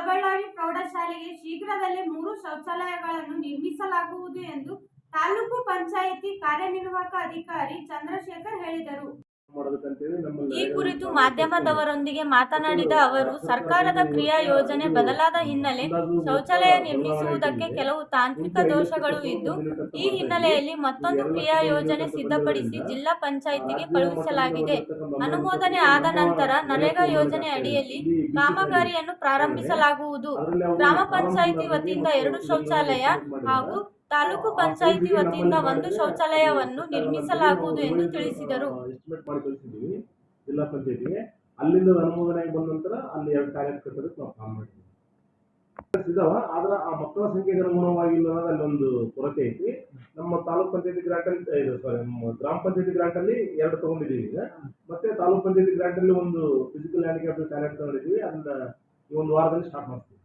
ಹೊಳಬಳ್ಳಾರಿ ಪ್ರೌಢಶಾಲೆಗೆ ಶೀಘ್ರದಲ್ಲೇ ಮೂರು ಶೌಚಾಲಯಗಳನ್ನು ನಿರ್ಮಿಸಲಾಗುವುದು ಎಂದು ತಾಲೂಕು ಪಂಚಾಯಿತಿ ಕಾರ್ಯನಿರ್ವಾಹಕ ಅಧಿಕಾರಿ ಚಂದ್ರಶೇಖರ್ ಹೇಳಿದರು. ಈ ಕುರಿತು ಮಾಧ್ಯಮದವರೊಂದಿಗೆ ಮಾತನಾಡಿದ ಅವರು ಸರ್ಕಾರದ ಕ್ರಿಯಾ ಯೋಜನೆ ಬದಲಾದ ಹಿನ್ನೆಲೆ ಶೌಚಾಲಯ ನಿರ್ಮಿಸುವುದಕ್ಕೆ ಕೆಲವು ತಾಂತ್ರಿಕ ದೋಷಗಳು ಇದ್ದು ಈ ಹಿನ್ನೆಲೆಯಲ್ಲಿ ಮತ್ತೊಂದು ಕ್ರಿಯಾ ಯೋಜನೆ ಸಿದ್ಧಪಡಿಸಿ ಜಿಲ್ಲಾ ಪಂಚಾಯಿತಿಗೆ ಕಳುಹಿಸಲಾಗಿದೆ. ಅನುಮೋದನೆ ಆದ ನಂತರ ನರೇಗಾ ಯೋಜನೆ ಅಡಿಯಲ್ಲಿ ಕಾಮಗಾರಿಯನ್ನು ಪ್ರಾರಂಭಿಸಲಾಗುವುದು. ಗ್ರಾಮ ಪಂಚಾಯಿತಿ ವತಿಯಿಂದ ಎರಡು ಶೌಚಾಲಯ ಹಾಗೂ ತಾಲೂಕು ಪಂಚಾಯಿತಿ ವತಿಯಿಂದ ಒಂದು ಶೌಚಾಲಯವನ್ನು ನಿರ್ಮಿಸಲಾಗುವುದು ಎಂದು ತಿಳಿಸಿದರು. ಜಿಲ್ಲಾ ಅಲ್ಲಿಂದ ಅನುಮೋದನೆ ಆಗಿ ಬಂದ ನಂತರ ಅಲ್ಲಿ ಎರಡು ಟಾಯ್ಲೆಟ್ ಕಟ್ಟೋದಕ್ಕೆ ಇದಾವ ಆದ್ರೆ ಆ ಮಕ್ಕಳ ಸಂಖ್ಯೆಗೆ ಅನುಗುಣವಾಗಿ ಇಲ್ಲ ಅನ್ನೋದು ಅಲ್ಲೊಂದು ಕೊರತೆ ಐತಿ. ನಮ್ಮ ತಾಲೂಕ್ ಪಂಚಾಯತಿ ಗ್ರಾಂಟ್ ಅಲ್ಲಿ ಇದು ಸಾರಿ ನಮ್ಮ ಗ್ರಾಮ ಪಂಚಾಯತಿ ಗ್ರಾಂಟ್ ಅಲ್ಲಿ ಎರಡು ತಗೊಂಡಿದ್ದೀವಿ ಈಗ. ಮತ್ತೆ ತಾಲೂಕ್ ಪಂಚಾಯತಿ ಗ್ರಾಂಟ್ ಅಲ್ಲಿ ಒಂದು ಫಿಸಿಕಲ್ ಹ್ಯಾಂಡಿಕ್ಯಾಪ್ ಟ್ಯಾಲೆಂಟ್ ತಗೊಂಡಿದ್ದೀವಿ ಅದನ್ನ ಈ ಒಂದು ವಾರದಲ್ಲಿ ಸ್ಟಾರ್ಟ್ ಮಾಡ್ತೀವಿ.